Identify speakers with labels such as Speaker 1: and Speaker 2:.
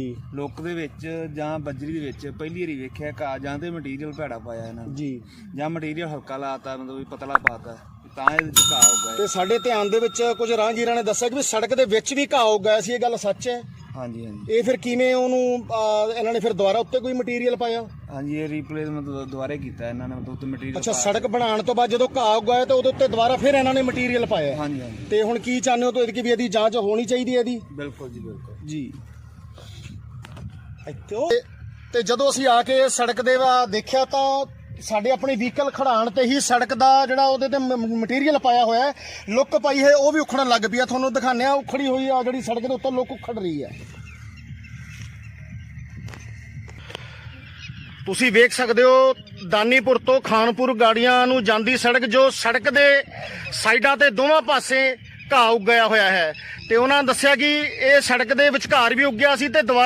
Speaker 1: ਜੀ।
Speaker 2: ਲੁੱਕ ਦੇ ਵਿੱਚ ਜਾਂ ਬੱਜਰੀ ਦੇ ਵਿੱਚ ਪਹਿਲੀ ਵਾਰੀ ਵੇਖਿਆ ਘਾਹ ਜਾਂ ਤੇ ਮਟੀਰੀਅਲ ਭੈੜਾ ਪਾਇਆ ਇਹਨਾਂ ਨੇ।
Speaker 1: ਜੀ।
Speaker 2: ਜਾਂ ਮਟੀਰੀਅਲ ਹਲਕਾ ਲਾਤਾ ਮਤਲਬ ਵੀ ਪਤਲਾ ਪਾਤਾ ਤਾਂ ਇਹਦੇ ਚ ਘਾਹ ਹੋ
Speaker 1: ਤੇ
Speaker 2: ਗਿਆ
Speaker 1: ਸਾਡੇ ਧਿਆਨ ਦੇ ਵਿੱਚ ਕੁਝ ਰਾਹਗੀਰਾਂ ਨੇ ਦੱਸਿਆ ਕਿ ਵੀ ਸੜਕ ਦੇ ਵਿੱਚ ਵੀ ਘਾਹ ਉੱਗ ਗਿਆ ਸੀ ਇਹ ਗੱਲ ਸੱਚ ਹੈ?
Speaker 2: ਹਾਂਜੀ ਹਾਂਜੀ।
Speaker 1: ਇਹ ਫਿਰ ਕਿਵੇਂ ਉਹਨੂੰ ਅਹ, ਇਹਨਾਂ ਨੇ ਫਿਰ ਦੁਬਾਰਾ ਉੱਤੇ ਕੋਈ ਮਟੀਰੀਅਲ ਪਾਇਆ?
Speaker 2: ਹਾਂਜੀ ਇਹ ਰੀਪਲੇਸ ਮਤਲਬ ਦੁਬਾਰੇ ਕੀਤਾ ਇਹਨਾਂ ਨੇ ਮਤਲਬ ਉੱਤੇ ਮਟੀਰੀਅਲ
Speaker 1: ਅੱਛਾ ਸੜਕ ਬਣਾਉਣ ਤੋਂ ਬਾਅਦ ਜਦੋਂ ਘਾਹ ਉੱਗਾਇਆ ਤਾਂ ਉਹਦੇ ਉੱਤੇ ਦੁਬਾਰਾ ਫਿਰ ਇਹਨਾਂ ਨੇ ਮਟੀਰੀਅਲ ਪਾਇਆ
Speaker 2: ਹਾਂਜੀ ਹਾਂਜੀ।
Speaker 1: ਤੇ ਹੁਣ ਕੀ ਚਾਹੁੰਦੇ ਹੋ ਤੁਸੀਂ ਕਿ ਵੀ ਇਹਦੀ ਜਾਂਚ ਹੋਣੀ ਚਾਹੀਦੀ ਹੈ ਇਹਦੀ?
Speaker 2: ਬਿਲਕੁਲ ਜੀ ਬਿਲਕੁਲ।
Speaker 1: ਜੀ। ਇੱਥੇ ਉਹ- ਤੇ ਜਦੋਂ ਅਸੀਂ ਆ ਕੇ ਸੜਕ ਦੇ ਵਾ ਦੇਖਿਆ ਤਾਂ ਸਾਡੇ ਆਪਣੇ ਵਹੀਕਲ ਖੜਾਣ ਤੇ ਹੀ ਸੜਕ ਦਾ ਜਿਹੜਾ ਉਹਦੇ ਤੇ ਮਟੀਰੀਅਲ ਪਾਇਆ ਹੋਇਆ ਹੈ। ਲੁੱਕ ਪਾਈ ਹੈ, ਉਹ ਵੀ ਉਖੜਨ ਲੱਗ ਪਈ ਆ ਤੁਹਾਨੂੰ ਦਿਖਾਉਂਦੇ ਆ ਉਖੜੀ ਹੋਈ ਆ ਜਿਹੜੀ ਸੜਕ ਦੇ ਉੱਤੇ ਲੁੱਕ ਉਖੜ ਰਹੀ ਹੈ। ਤੁਸੀਂ ਵੇਖ ਸਕਦੇ ਹੋ, ਦਾਨੀਪੁਰ ਤੋਂ ਖਾਨਪੁਰ ਗਾੜੀਆਂ ਨੂੰ ਜਾਂਦੀ ਸੜਕ, ਜੋ ਸੜਕ ਦੇ ਸਾਈਡਾਂ ਤੇ ਦੋਵਾਂ ਪਾਸੇ ਘਾਹ ਉੱਗਿਆ ਹੋਇਆ ਹੈ। ਤੇ ਉਹਨਾਂ ਨੇ ਦੱਸਿਆ ਕਿ ਇਹ ਸੜਕ ਦੇ ਵਿਚਕਾਰ ਵੀ ਉੱਗਿਆ ਸੀ ਤੇ ਦੁਬਾਰਾ